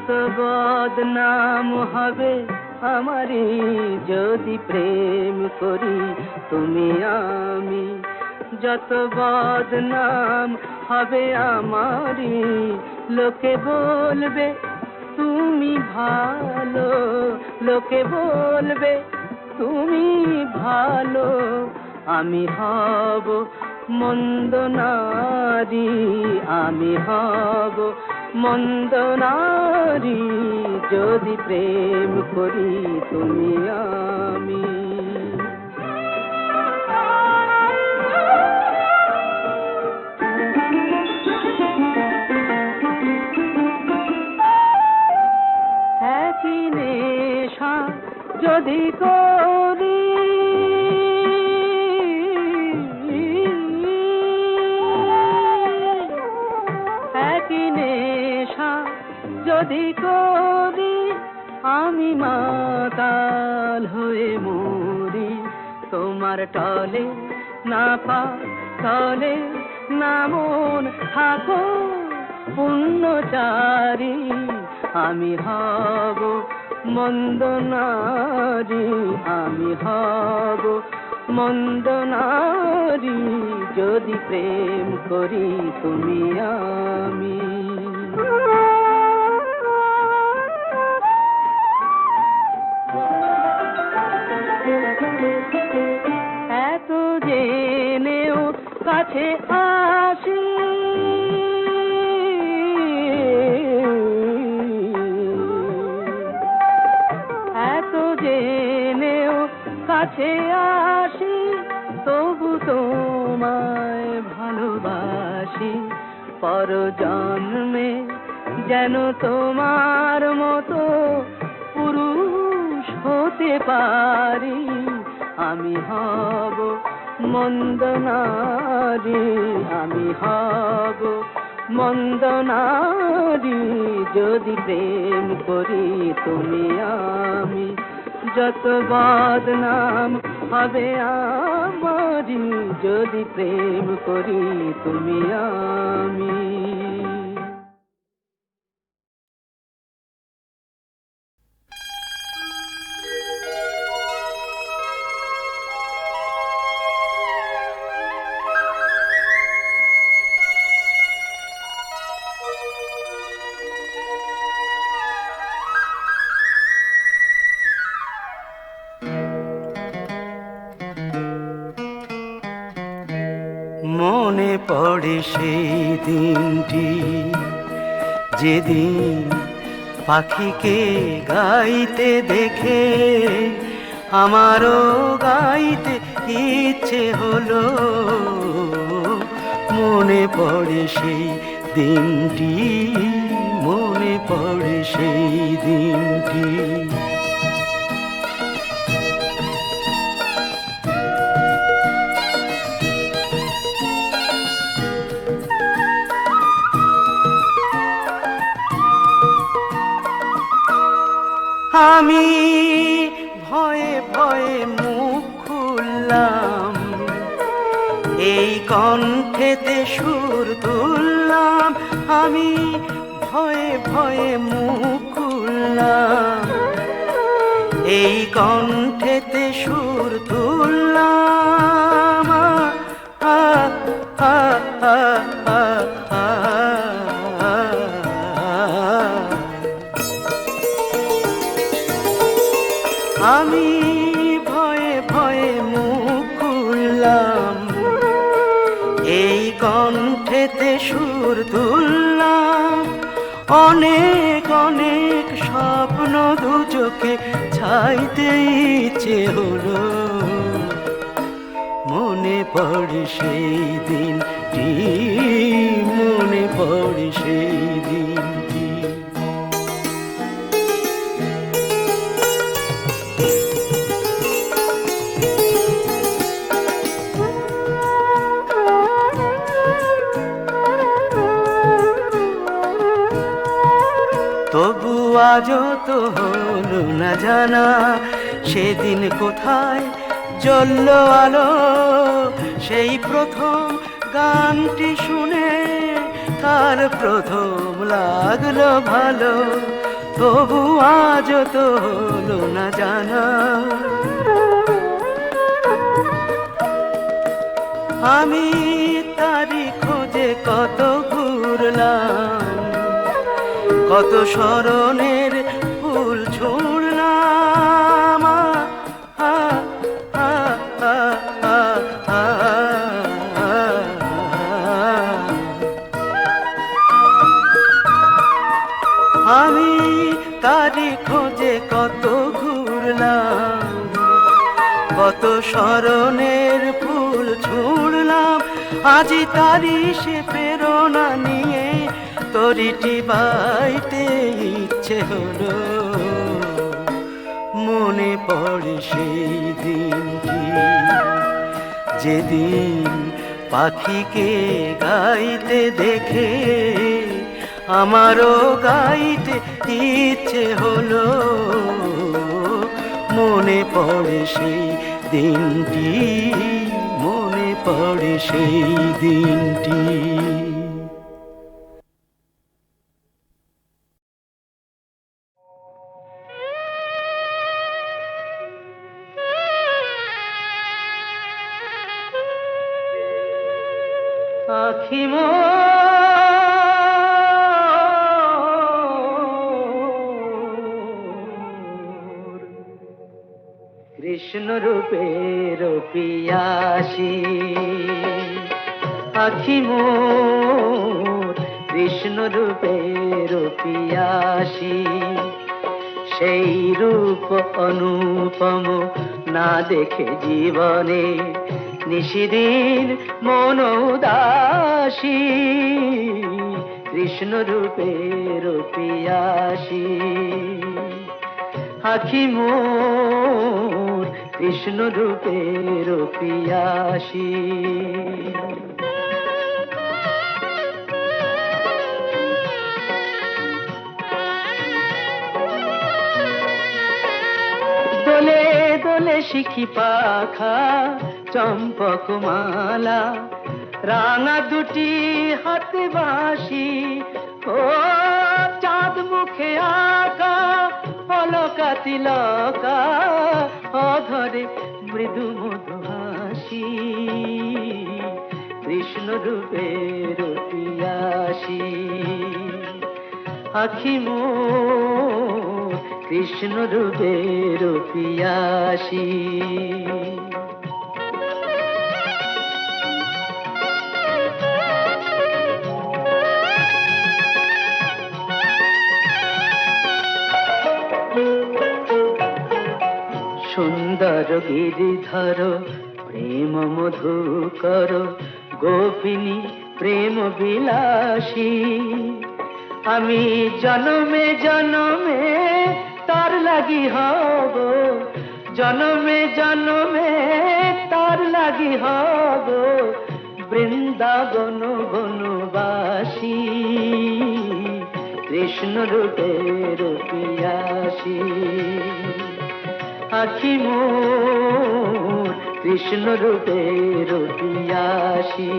যত বদনাম হবে আমারই যদি প্রেম করি তুমি আমি। যত বদনাম হবে আমারই লোকে বলবে, তুমি ভালো। লোকে বলবে, তুমি ভালো। আমি হব মন্দ নারী, আমি হব মন্দ নারী যদি প্রেম করি তুমি আমি। নেশা যদি করি একই নেশা যদি করি আমি মাতাল হয়ে মরি, তোমার টলে না পা টলে না মন থাকো, পুণ্যচারী আমি হব মন্দ নারী, আমি হব মন্দ নারী, যদি প্রেম করি তুমি আমি। এত জেনেও কাছে আসি। এত জেনেও কাছে আসি, তবু তোমায় ভালোবাসি। পর জন্মে যেন তোমার মতো পারি, আমি হব মন্দ নারী, আমি হব মন্দ নারী। যদি প্রেম করি তুমি আমি, যত বদনাম হবে আমারি যদি প্রেম করি তুমি আমি পড়ে সেই দিনটি। যেদিন পাখিকে গাইতে দেখে আমারও গাইতে ইচ্ছে হলো, মনে পড়ে সেই দিনটি, মনে পড়ে সেই দিনটি। আমি ভয়ে ভয়ে মুখ খুললাম এই কণ্ঠেতে সুর তুললাম আমি ভয়ে ভয়ে মুখ খুললাম এই কণ্ঠেতে সুর তুললাম আ, আ, আ, আ। সুর তুললাম অনেক অনেক স্বপ্ন দু চোখে ছাইতে ইচ্ছে হলো। মনে পড়ে সেই দিন মনে পড়ে সেই আজও তো হলো না জানা, সেদিন কোথায় জ্বলল আলো? সেই প্রথম গানটি শুনে তার প্রথম লাগল ভালো, তবু আজও তো হলো না জানা। আমি তারি খোঁজে কত ঘুরলাম, কত স্মরণের তারি খোঁজে কত ঘুরলাম, কত স্মরণের ফুল ছুড়লাম। আজি তারি সে প্রেরণা নিয়ে তরিটি বাইতে ইচ্ছে হলো। মনে পড়ে সেই দিনটি, যেদিন পাখিকে গাইতে দেখে আমারও গাইতে ইচ্ছে হলো। মনে পড়ে সেই দিনটি মনে পড়ে সেই দিনটি। নিশিদিন মন উদাসী, কৃষ্ণ রূপের পিয়াসী আখি মোর কৃষ্ণ রূপের পিয়াসী দোলে দোলে শিখি পাখা চম্পক মালা রাঙা দুটি হাতে বাসি ও চাঁদ মুখে আঁকা, অলকা তিলকা। অধরে মৃদু মধু হাসি। কৃষ্ণ রূপের পিয়াসী আখি মোর কৃষ্ণ রূপের পিয়াসী গিরিধর প্রেম মধুকর গোপিনী প্রেম বিলাসী। আমি জনমে জনমে তার লাগি হব, জনমে জনমে তার লাগি হব, বৃন্দাবন বনবাসী, কৃষ্ণ রূপের পিয়াসী। আখি মোর কৃষ্ণ রূপের পিয়াসী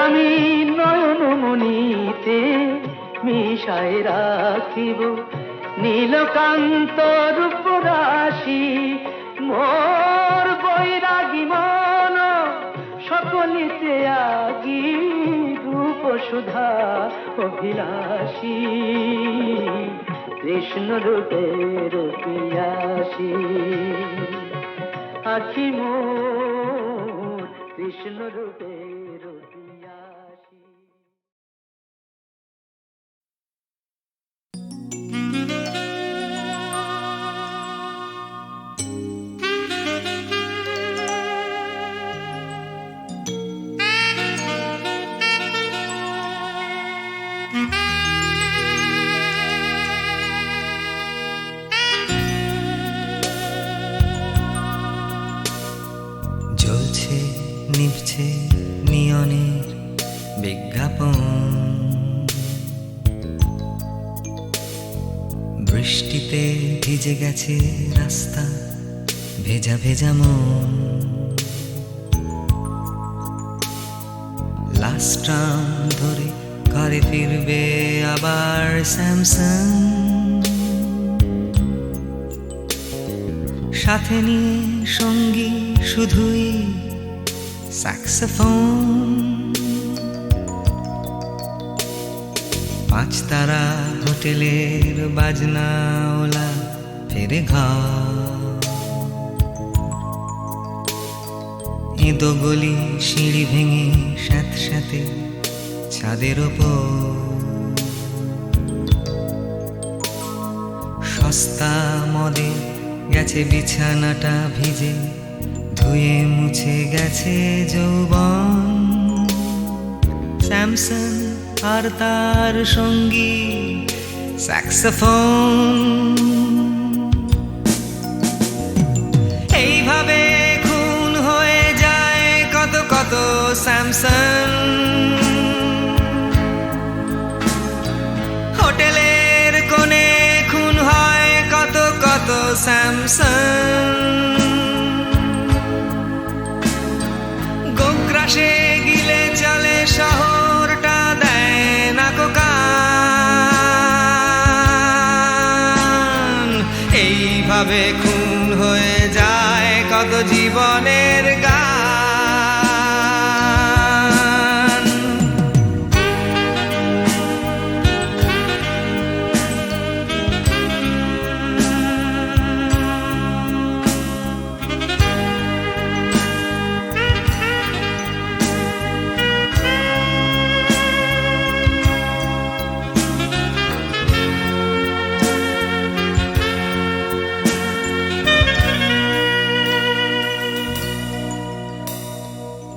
আমি নয়ন মনিতে মিশায় রাখিব নীলকান্ত রূপ রাশি মোর আগি রূপ সুধা অভিলাষী? কৃষ্ণ রূপের পিয়াসী আখি মোর কৃষ্ণ রূপের আপন বৃষ্টিতে ভিজে গেছে রাস্তা, ভেজা ভেজা মন। লাস্ট ট্রাম ধরে ঘরে ফিরবে আবার স্যামসাং সাথে নিয়ে সঙ্গী শুধুই স্যাক্সোফোন পাঁচ তারা হোটেলের বাজনা ওলা, ফেরে ঘর এঁদো গলি সিঁড়ি ভেঙে সাথে সাথে ছাদের ওপর। সস্তা মদে গেছে বিছানাটা ভিজে ধুয়ে মুছে গেছে যৌবন। স্যামসন আর তার সঙ্গী স্যাক্সোফোন। এইভাবে খুন হয়ে যায় কত কত স্যামসন। হোটেলের কোণে খুন হয় কত কত স্যামসন। গোগ্রাসে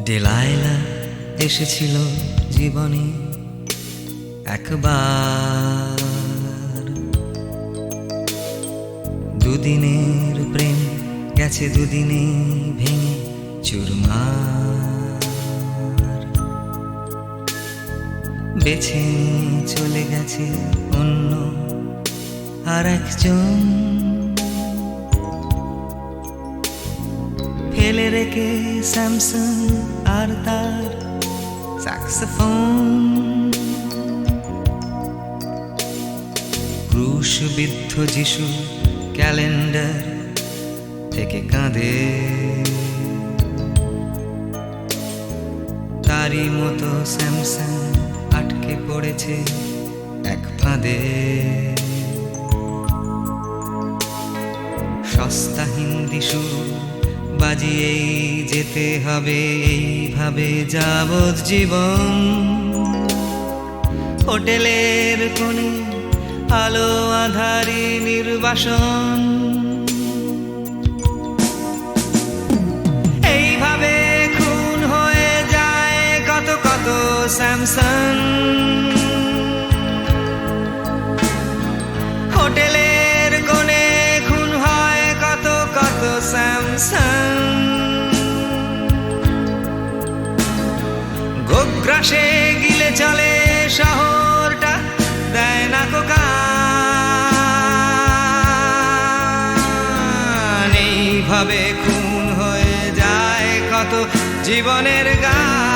ডেলাইলা এসেছিল জীবনে একবার। দুদিনের প্রেম গেছে দুদিনে ভেঙে চুরমার। বেছে চলে গেছে অন্য আর একজন ফেলে রেখে স্যামসাং আর তার স্যাক্সোফোন ক্রুশবিদ্ধ যিশু ক্যালেন্ডার থেকে কাঁদে। তারই মতো স্যামসাং আটকে পড়েছে এক ফাঁদে। সস্তা হিন্দি বাজিয়েই যেতে হবে, এইভাবে যাবৎ জীবন। হোটেলের কোণে আলো আধারি নির্বাসন। এইভাবে খুন হয়ে যায় কত কত স্যামসন। গোগ্রাসে গিলে চলে শহরটা দেয় না কোকা এইভাবে খুন হয়ে যায় কত জীবনের গান।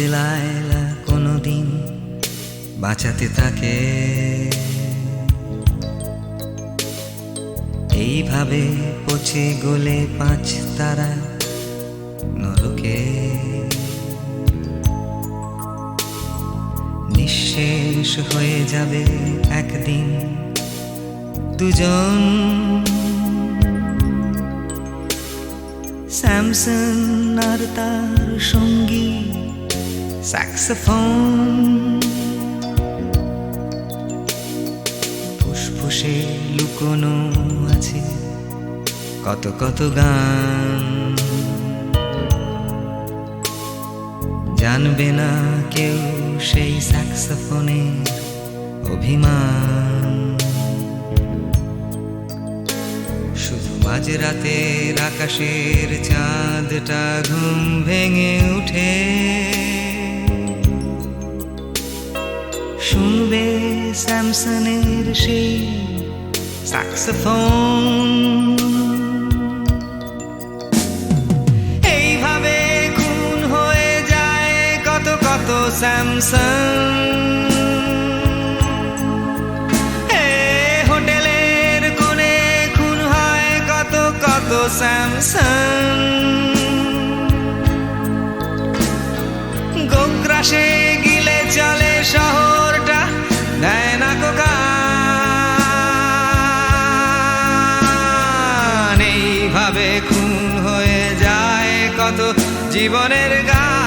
দিলাইলা কোনোদিন বাঁচাতে থাকে এইভাবে পচে গলে পাঁচ তারা নরকে। নিঃশেষ হয়ে যাবে একদিন দুজন। স্যামসন আর তার সঙ্গী স্যাক্সোফোন ফুসফুসে লুকোনো আছে কত কত গান। জানবে না কেউ সেই স্যাক্সোফোনের অভিমান। শুধু মাঝরাতের আকাশের চাঁদটা ঘুম ভেঙে উঠে। শুনবে স্যামসনের সেই স্যাক্সোফোন এইভাবে খুন হয়ে যায় কত কত স্যামসন। হোটেলের কোণে খুন হয় কত কত স্যামসন। জীবনের গান।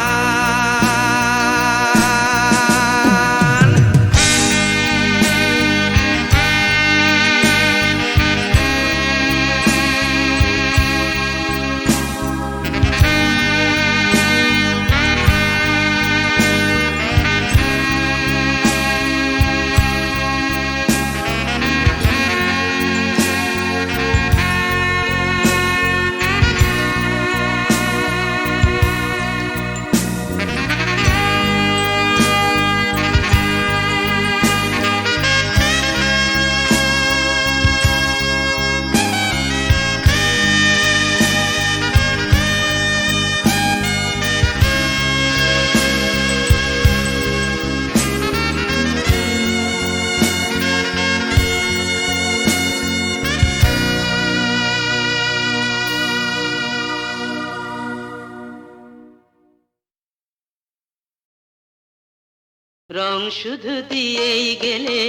শুধু দিয়েই গেলে,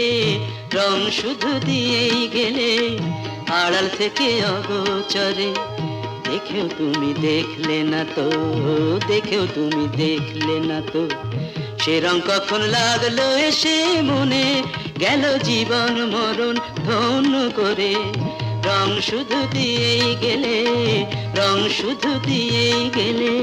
রং শুধু দিয়েই গেলে আড়াল থেকে অগোচরে। দেখেও তুমি দেখলে না তো, দেখেও তুমি দেখলে না তো। সে রং কখন লাগল এসে মনে, গেল জীবন মরণ ধন্য করে। রং শুধু দিয়েই গেলে, রং শুধু দিয়েই গেলে।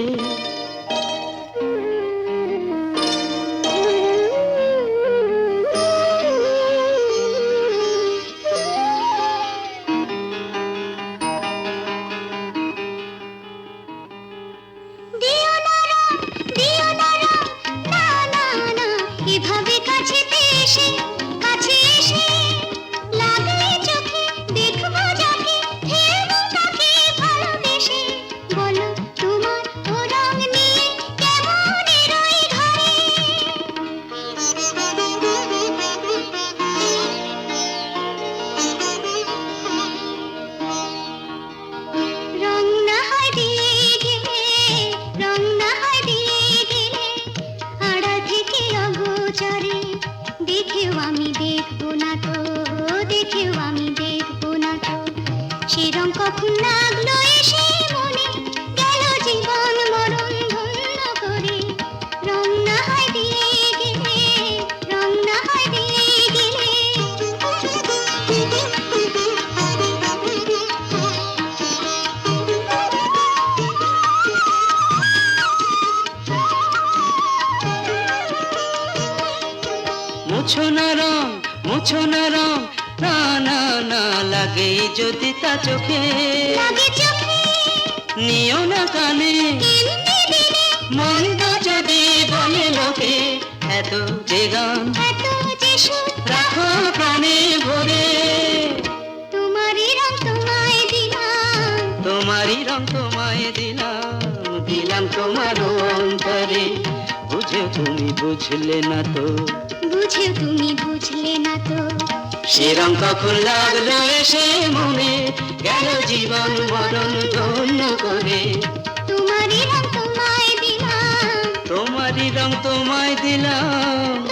মুছো না রং। না না না লাগে যদি তা চোখে। নিও না কানে। মন্দ যদি বলে লোকে এত যে গান রাখো প্রাণে ভরে। তোমারই রং তোমায় দিলাম। তোমারই রং তোমায় দিলাম দিলাম তোমার অন্তরে। বুঝে তুমি বুঝলে না তো। বুঝেও তুমি বুঝলে না তো? সে রং কখন লাগল এসে মনে? গেল জীবন মরণ ধন্য করে। তোমারই রং তোমায় দিলাম। তোমারই রং তোমায় দিলাম।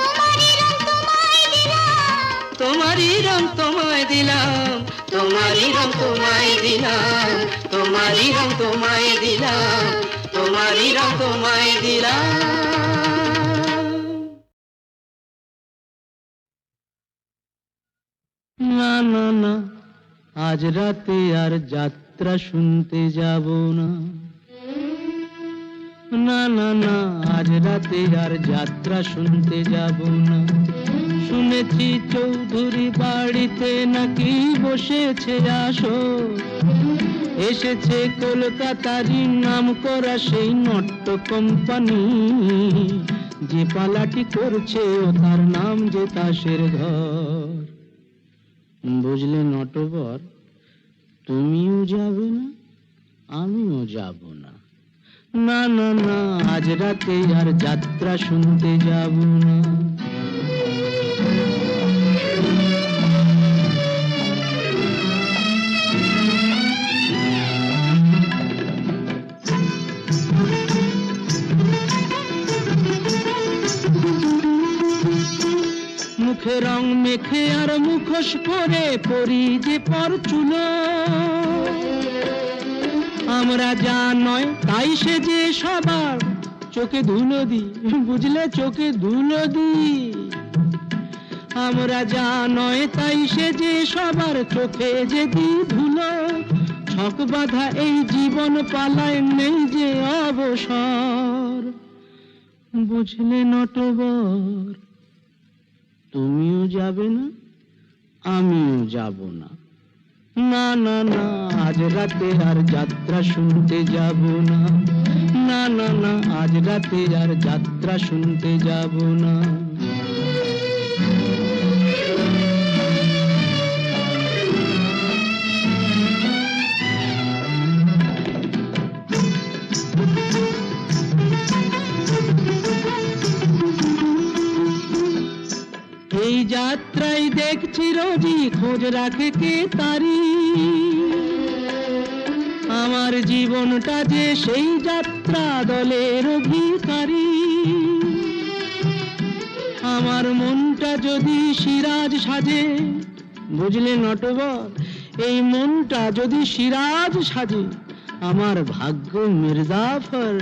তোমারই রং তোমায় দিলাম। তোমারই রং তোমায় দিলাম। তোমারই রং তোমায় দিলাম। তোমারই রং তোমায় দিলাম। আজ রাতে আর যাত্রা শুনতে যাব না। না না না, আজ রাতে আর যাত্রা শুনতে যাব না। শুনেছি চৌধুরী বাড়িতে নাকি বসেছে আসো এসেছে কলকাতারই নাম করা সেই নট্য কোম্পানি। যে পালাটি করছে ও তার নাম যে তাসের ঘর। বুঝলে নটবর? তুমিও যাবে না, আমিও যাব না। না না না, আজ রাতে আর যাত্রা শুনতে যাব না। মুখে রং মেখে আর মুখোশ পরে পরি যে পর চুলো আমরা যা নয়, তাই সে যে সবার চোখে ধুলো দি বুঝলে? চোখে ধুলো দি আমরা যা নয়, তাই সে যে সবার চোখে যে দি ধুলো। ছক বাঁধা এই জীবন পালায় নেই যে অবসর। বুঝলে নটবর? তুমিও যাবে না, আমিও যাব না। না না না, আজ রাতে আর যাত্রা শুনতে যাব না। না না না, আজ রাতে আর যাত্রা শুনতে যাব না। দেখছি রোজি খোঁজ রাখে কে তারি? আমার জীবনটা যে সেই যাত্রা দলের অধিকারী। আমার মনটা যদি সিরাজ সাজে, বুঝলে নটবর, এই মনটা যদি সিরাজ সাজে, আমার ভাগ্য মির্জাফর।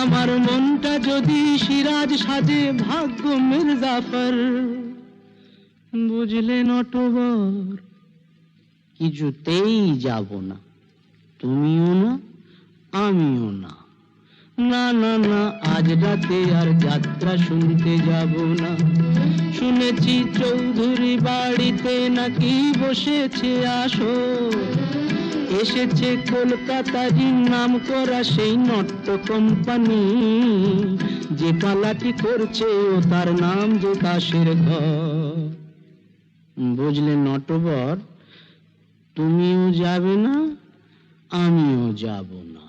আমার মনটা যদি সিরাজ সাজে, ভাগ্য মির্জাফর। বুঝলে নটবর। কিছুতেই যাব না। তুমিও না, আমিও না। না না না, আজ রাতে আর যাত্রা শুনতে যাব না। শুনেছি চৌধুরী বাড়িতে নাকি বসেছে আসো এসেছে কলকাতারই নাম করা সেই নট্য কোম্পানি। যে কালাটি করছে ও তার নাম যে দাসের ঘর। বুঝলে নটবর? তুমিও যাবে না আমিও যাব না।